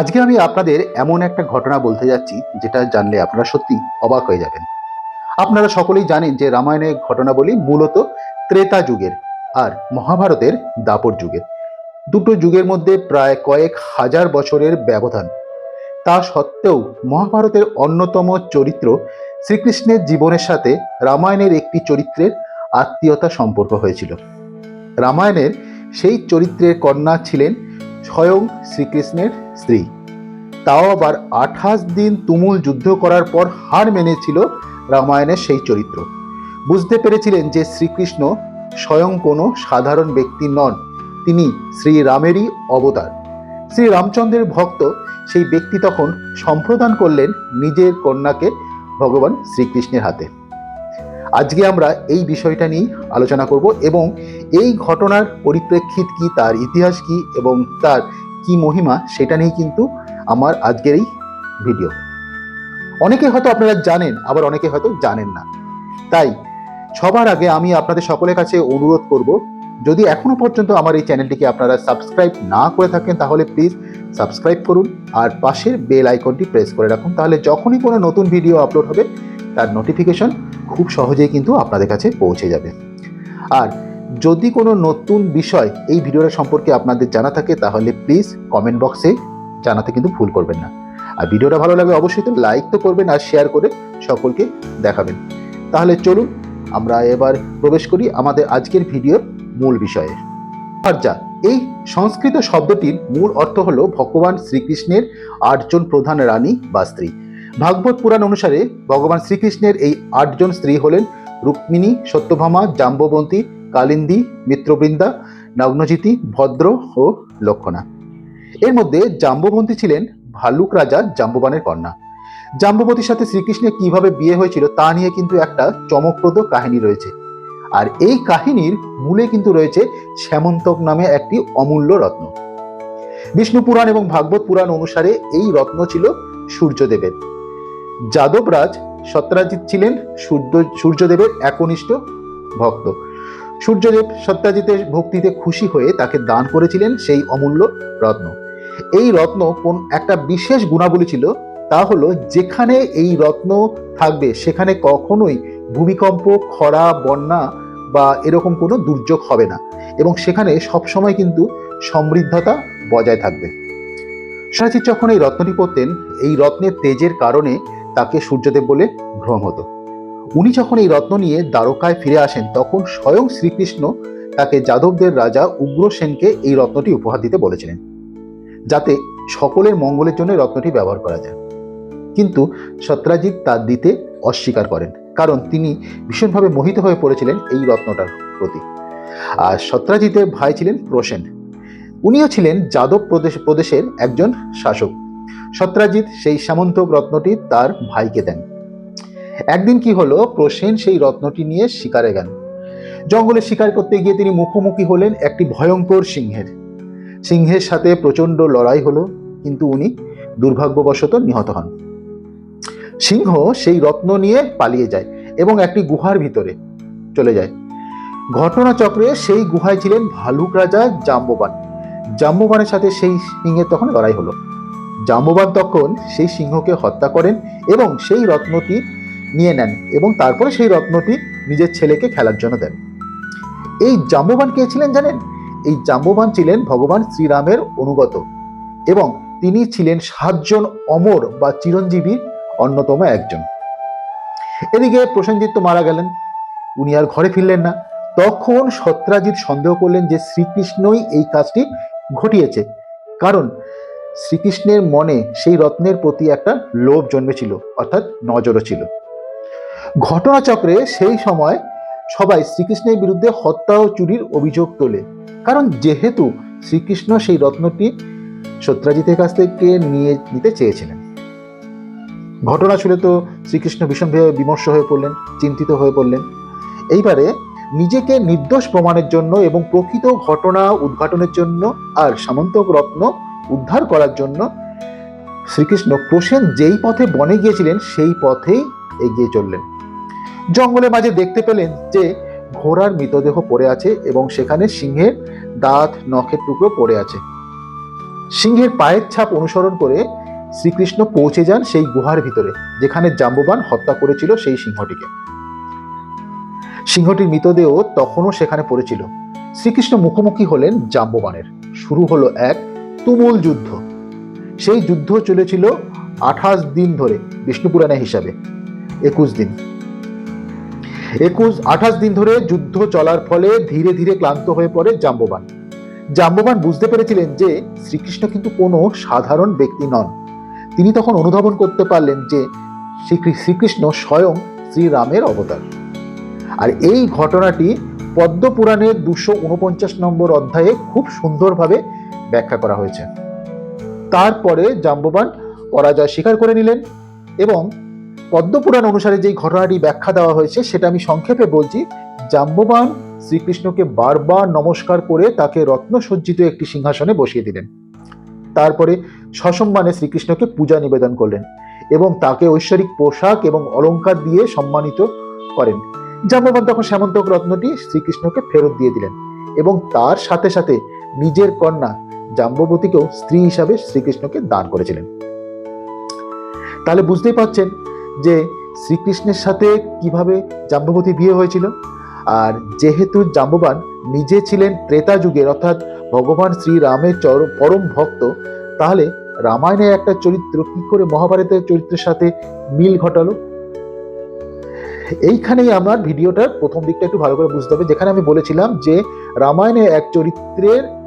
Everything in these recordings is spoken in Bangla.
আজকে আমি আপনাদের এমন একটা ঘটনা বলতে যাচ্ছি, যেটা জানলে আপনারা সত্যি অবাক হয়ে যাবেন। আপনারা সকলেই জানেন যে রামায়ণের ঘটনাবলী মূলত ত্রেতা যুগের আর মহাভারতের দাপর যুগের। দুটো যুগের মধ্যে প্রায় কয়েক হাজার বছরের ব্যবধান। তা সত্ত্বেও মহাভারতের অন্যতম চরিত্র শ্রীকৃষ্ণের জীবনের সাথে রামায়ণের একটি চরিত্রের আত্মীয়তা সম্পর্ক হয়েছিল। রামায়ণের সেই চরিত্রের কন্যা ছিলেন স্বয়ং শ্রীকৃষ্ণের স্ত্রী। তাও আবার আঠাশ দিন তুমুল যুদ্ধ করার পর হার মেনেছিল রামায়ণের সেই চরিত্র। বুঝতে পেরেছিলেন যে শ্রীকৃষ্ণ স্বয়ং কোনো সাধারণ ব্যক্তি নন, তিনি শ্রীরামেরই অবতার। শ্রী রামচন্দ্রের ভক্ত সেই ব্যক্তি তখন সম্প্রদান করলেন নিজের কন্যাকে ভগবান শ্রীকৃষ্ণের হাতে। আজকে আমরা এই বিষয়টা নিয়েই আলোচনা করব এবং এই ঘটনার পরিপ্রেক্ষিত কি, তার ইতিহাস কি এবং তার কি মহিমা সেটা নিয়েই কিন্তু আমার আজকের এই ভিডিও। অনেকে হয়তো আপনারা জানেন, আবার অনেকে হয়তো জানেন না। তাই সবার আগে আমি আপনাদের সকলের কাছে অনুরোধ করব, যদি এখনও পর্যন্ত আমার এই চ্যানেলটিকে আপনারা সাবস্ক্রাইব না করে থাকেন, তাহলে প্লিজ সাবস্ক্রাইব করুন আর পাশের বেল আইকনটি প্রেস করে রাখুন। তাহলে যখনই কোনো নতুন ভিডিও আপলোড হবে, তার নোটিফিকেশন খুব সহজেই কিন্তু আপনাদের কাছে পৌঁছে যাবে। আর যদি কোনো নতুন বিষয় এই ভিডিওটা সম্পর্কে আপনাদের জানা থাকে, তাহলে প্লিজ কমেন্ট বক্সে জানাতে কিন্তু ভুল করবেন না। আর ভিডিওটা ভালো লাগলে অবশ্যই তো লাইক তো করবেন আর শেয়ার করে সকলকে দেখাবেন। তাহলে চলুন, আমরা এবার প্রবেশ করি আমাদের আজকের ভিডিওর মূল বিষয়ে। যা, এই সংস্কৃত শব্দটির মূল অর্থ হলো ভগবান শ্রীকৃষ্ণের আটজন প্রধান রানী বা স্ত্রী। ভাগবত পুরাণ অনুসারে ভগবান শ্রীকৃষ্ণের এই আটজন স্ত্রী হলেন রুক্মিণী, সত্যভামা, জাম্ববন্তী, কালিন্দী, মিত্রবৃন্দা নগ্নজিতি ভদ্র ও লক্ষণা। এর মধ্যে জাম্ববন্তী ছিলেন ভালুক রাজা জাম্ববানের কন্যা। জাম্ববতীর সাথে শ্রীকৃষ্ণের কীভাবে বিয়ে হয়েছিল তা নিয়ে কিন্তু একটা চমকপ্রদ কাহিনী রয়েছে। আর এই কাহিনীর মূলে কিন্তু রয়েছে শ্যামন্তক নামে একটি অমূল্য রত্ন। বিষ্ণু পুরাণ এবং ভাগবত পুরাণ অনুসারে এই রত্ন ছিল সূর্যদেবের। যাদবরাজ সত্রাজিৎ ছিলেন সূর্য, সূর্যদেবের একনিষ্ঠ ভক্ত। সূর্যদেব সত্যাজিতের ভক্তিতে খুশি হয়ে তাকে দান করেছিলেন সেই অমূল্য রত্ন। এই রত্ন কোন একটা বিশেষ গুণাবলী ছিল, তা হলো যেখানে এই রত্ন থাকবে, সেখানে কখনোই ভূমিকম্প, খরা, বন্যা বা এরকম কোনো দুর্যোগ হবে না এবং সেখানে সবসময় কিন্তু সমৃদ্ধতা বজায় থাকবে। সরাজিৎ যখন এই রত্নটি পরতেন, এই রত্নের তেজের কারণে তাকে সূর্যদেব বলে ভ্রম হতো। উনি যখন এই রত্ন নিয়ে দ্বারকায় ফিরে আসেন, তখন স্বয়ং শ্রীকৃষ্ণ তাকে যাদবদের রাজা উগ্রসেনকে এই রত্নটি উপহার দিতে বলেছিলেন, যাতে সকলের মঙ্গলের জন্য রত্নটি ব্যবহার করা যায়। কিন্তু সত্রাজিৎ তা দিতে অস্বীকার করেন, কারণ তিনি ভীষণভাবে মোহিত হয়ে পড়েছিলেন এই রত্নটার প্রতি। আর সত্রাজিতের ভাই ছিলেন প্রসেন। উনিও ছিলেন যাদব প্রদেশ, প্রদেশের একজন শাসক। সত্রাজিৎ সেই সামন্তক রত্নটি তার ভাইকে দেন। একদিন কি হলো, প্রসেন সেই রত্নটি নিয়ে শিকারে গেল। জঙ্গলে শিকার করতে গিয়ে তিনি মুখোমুখি হলেন একটি ভয়ঙ্কর সিংহের। সিংহের সাথে প্রচণ্ড লড়াই হলো, কিন্তু উনি দুর্ভাগ্যবশত নিহত হন। সিংহ সেই রত্ন নিয়ে পালিয়ে যায় এবং একটি গুহার ভিতরে চলে যায়। ঘটনাচক্রে সেই গুহায় ছিলেন ভালুক রাজা জাম্ববান। জাম্ববানের সাথে সেই সিংহের তখন লড়াই হলো। জাম্ববান তখন সেই সিংহকে হত্যা করেন এবং সেই রত্নটি নিয়ে নেন এবং তারপরে সেই রত্নটি নিজের ছেলেকে খেলার জন্য দেন। এই জাম্ববান কে ছিলেন জানেন? এই জাম্ববান ছিলেন ভগবান শ্রীরামের অনুগত এবং তিনি ছিলেন সাতজন অমর বা চিরঞ্জীবীর অন্যতম একজন। এদিকে প্রসেনজিৎ তো মারা গেলেন, উনি আর ঘরে ফিরলেন না। তখন সত্রাজিৎ সন্দেহ করলেন যে শ্রীকৃষ্ণই এই কাজটি ঘটিয়েছে। কারণ শ্রীকৃষ্ণের মনে সেই রত্নের প্রতি একটা লোভ জন্মেছিল, অর্থাৎ নজরও ছিল। ঘটনাচক্রে সেই সময় সবাই শ্রীকৃষ্ণের বিরুদ্ধে হত্যা ও চুরির অভিযোগ তোলে। কারণ যেহেতু শ্রীকৃষ্ণ সেই রত্নটি সত্রাজিতের কাছ থেকে নিয়ে নিতে চেয়েছিলেন। ঘটনা শুনে তো শ্রীকৃষ্ণ ভীষণভাবে বিমর্ষ হয়ে পড়লেন, চিন্তিত হয়ে পড়লেন। এইবারে নিজেকে নির্দোষ প্রমাণের জন্য এবং প্রকৃত ঘটনা উদ্ঘাটনের জন্য আর সামন্তক রত্ন উদ্ধার করার জন্য শ্রীকৃষ্ণ প্রসেন যেই পথে বনে গিয়েছিলেন, সেই পথেই এগিয়ে চললেন। জঙ্গলের মাঝে দেখতে পেলেন যে ঘোড়ার মৃতদেহ পড়ে আছে এবং সেখানে সিংহের দাঁত, নখের টুকরো পড়ে আছে। সিংহের পায়ের ছাপ অনুসরণ করে শ্রীকৃষ্ণ পৌঁছে যান সেই গুহার ভিতরে, যেখানে জাম্ববান হত্যা করেছিল সেই সিংহটিকে। সিংহটির মৃতদেহ তখনও সেখানে পড়েছিল। শ্রীকৃষ্ণ মুখোমুখি হলেন জাম্ববানের। শুরু হলো এক তুমুল যুদ্ধ। সেই যুদ্ধ চলেছিল আঠাশ দিন ধরে বিষ্ণু পুরাণে হিসাবে, একুশ দিন। একুশ, আঠাশ দিন ধরে যুদ্ধ চলার ফলে ধীরে ধীরে ক্লান্ত হয়ে পড়ে জাম্ববান। জাম্ববান বুঝতে পেরেছিলেন যে শ্রীকৃষ্ণ কিন্তু কোনো সাধারণ ব্যক্তি নন। তিনি তখন অনুধাবন করতে পারলেন যে শ্রী- শ্রীকৃষ্ণ স্বয়ং শ্রীরামের অবতার। আর এই ঘটনাটি পদ্ম পুরাণের দুশো উনপঞ্চাশ নম্বর অধ্যায়ে খুব সুন্দরভাবে ব্যাখ্যা করা হয়েছে। তারপরে জাম্ববান পরাজয় স্বীকার করে নিলেন এবং পদ্মপুরাণ অনুসারে যেই ঘটনাটি ব্যাখ্যা দেওয়া হয়েছে, সেটা আমি সংক্ষেপে বলছি। জাম্ববান শ্রীকৃষ্ণকে বারবার নমস্কার করে তাকে রত্নসজ্জিত একটি সিংহাসনে বসিয়ে দিলেন। তারপরে সসম্মানে শ্রীকৃষ্ণকে পূজা নিবেদন করলেন এবং তাকে ঐশ্বরিক পোশাক এবং অলংকার দিয়ে সম্মানিত করেন। জাম্ববান তখন শ্যামন্তক রত্নটি শ্রীকৃষ্ণকে ফেরত দিয়ে দিলেন এবং তার সাথে সাথে নিজের কন্যা জাম্ববতীকেও স্ত্রী হিসাবে শ্রীকৃষ্ণকে দান করেছিলেন। তাহলে বুঝতেই পারছেন যে শ্রীকৃষ্ণের সাথে কীভাবে জাম্ববতী বিয়ে হয়েছিল। আর যেহেতু জাম্ববান নিজে ছিলেন ত্রেতা যুগের, অর্থাৎ ভগবান শ্রীরামের চর- পরম ভক্ত, তাহলে রামায়ণের একটা চরিত্র কি করে মহাভারতের চরিত্রের সাথে মিল ঘটালো? এইখানেই আমার ভিডিওটার প্রথম দিকটা একটু ভালো করে বুঝতে হবে। যেখানে আমি বলেছিলাম যে রামায়ণে এক চরিত্রের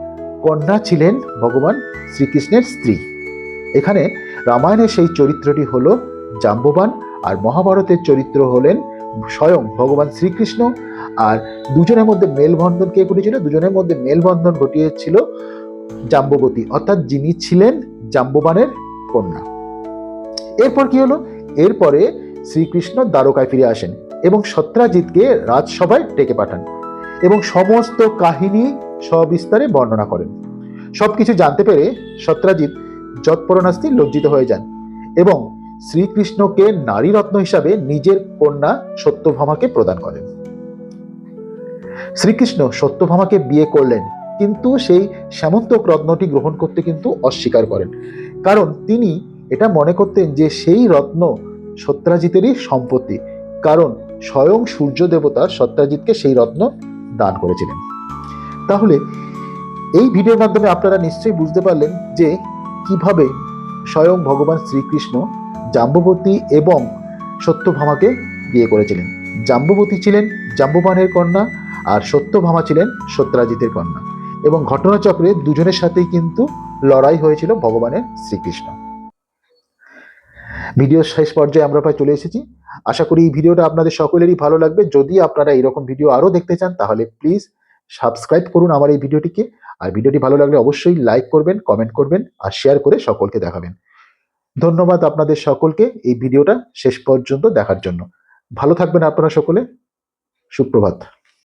কন্যা ছিলেন ভগবান শ্রীকৃষ্ণের স্ত্রী। এখানে রামায়ণের সেই চরিত্রটি হলো জাম্ববান আর মহাভারতের চরিত্র হলেন স্বয়ং ভগবান শ্রীকৃষ্ণ। আর দুজনের মধ্যে মেলবন্ধন কে ঘটেছিল দুজনের মধ্যে মেলবন্ধন ঘটিয়েছিল জাম্ববতী। অর্থাৎ যিনি ছিলেন জাম্ববানের কন্যা। এরপর কি হলো? এরপরে শ্রীকৃষ্ণ দ্বারকায় ফিরে আসেন এবং সত্রাজিৎকে রাজসভায় ডেকে পাঠান। এবং সমস্ত কাহিনী সবিস্তারে বর্ণনা করেন। সবকিছু জানতে পেরে সত্রাজিৎ যৎপরণাস্তি লজ্জিত হয়ে যান এবং শ্রীকৃষ্ণকে নারী রত্ন হিসাবে নিজের কন্যা সত্যভামাকে প্রদান করেন। শ্রীকৃষ্ণ সত্যভামাকে বিয়ে করলেন, কিন্তু সেই শ্যামন্তক রত্নটি গ্রহণ করতে কিন্তু অস্বীকার করেন। কারণ তিনি এটা মনে করতেন যে সেই রত্ন সত্রাজিতেরই সম্পত্তি, কারণ স্বয়ং সূর্য দেবতা সত্রাজিৎকে সেই রত্ন দান করেছিলেন। তাহলে এই ভিডিওর মাধ্যমে আপনারা নিশ্চয়ই বুঝতে পারলেন যে কীভাবে স্বয়ং ভগবান শ্রীকৃষ্ণ জাম্ববতী এবং সত্যভামাকে বিয়ে করেছিলেন। জাম্ববতী ছিলেন জাম্ববানের কন্যা আর সত্যভামা ছিলেন সত্রাজিতের কন্যা এবং ঘটনাচক্রে দুজনের সাথেই কিন্তু লড়াই হয়েছিল ভগবানের শ্রীকৃষ্ণ। ভিডিওর শেষ পর্যায়ে আমরা প্রায় চলে এসেছি। আশা করি এই ভিডিওটা আপনাদের সকলেরই ভালো লাগবে। যদি আপনারা এরকম ভিডিও আরও দেখতে চান তাহলে প্লিজ সাবস্ক্রাইব করুন আমার এই ভিডিওটিকে। আর ভিডিওটি ভালো লাগলে অবশ্যই লাইক করবেন, কমেন্ট করবেন আর শেয়ার করে সকলকে দেখাবেন। ধন্যবাদ আপনাদের সকলকে এই ভিডিওটা শেষ পর্যন্ত দেখার জন্য। ভালো থাকবেন আপনারা সকলে। সুপ্রভাত।